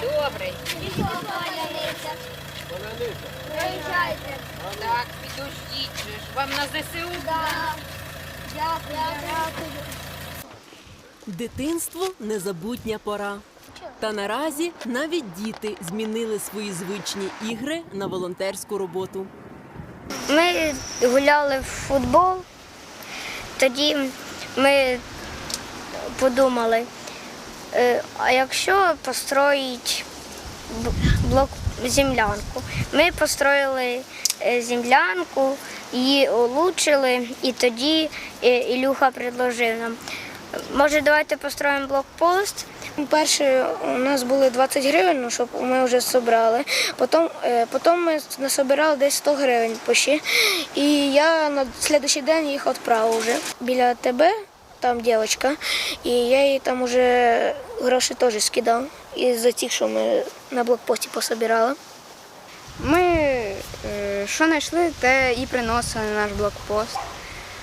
Добре. Поляниця. Приїжджайте. Так, підождіть же ж. Вам на ЗСУ? Дякую. Дякую. Дитинство незабутня пора. Та наразі навіть діти змінили свої звичні ігри на волонтерську роботу. Ми гуляли в футбол. Тоді ми подумали, а якщо построїти блок землянку. Ми построїли е, землянку, її улучшили, і тоді е, Ілюха предложив нам. Може, давайте построїмо блокпост. Перше у нас були 20 гривень, ну, щоб ми вже зібрали. Потім, е, потім ми насобирали десь 100 гривень почти. І я на наступний день їх відправив вже біля тебе, там дівчинка, і я їй там вже гроші теж скидав. І за ті, що ми на блокпості пособирали. Ми е, що знайшли, те і приносили на наш блокпост.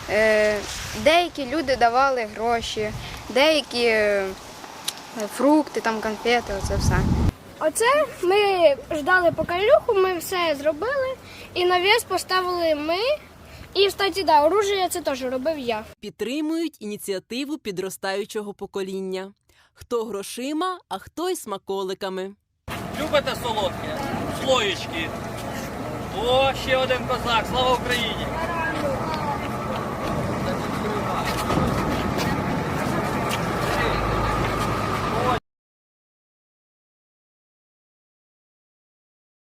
Е, Деякі люди давали гроші, деякі е, фрукти, там конфети, оце все. Оце ми ждали поки Ілюху, ми все зробили, і навіс поставили ми. І, кстати, да, оружие це теж робив я. Підтримують ініціативу підростаючого покоління. Хто грошима, а хто й смаколиками. Любите солодке? Слоєчки. О, ще один козак, слава Україні!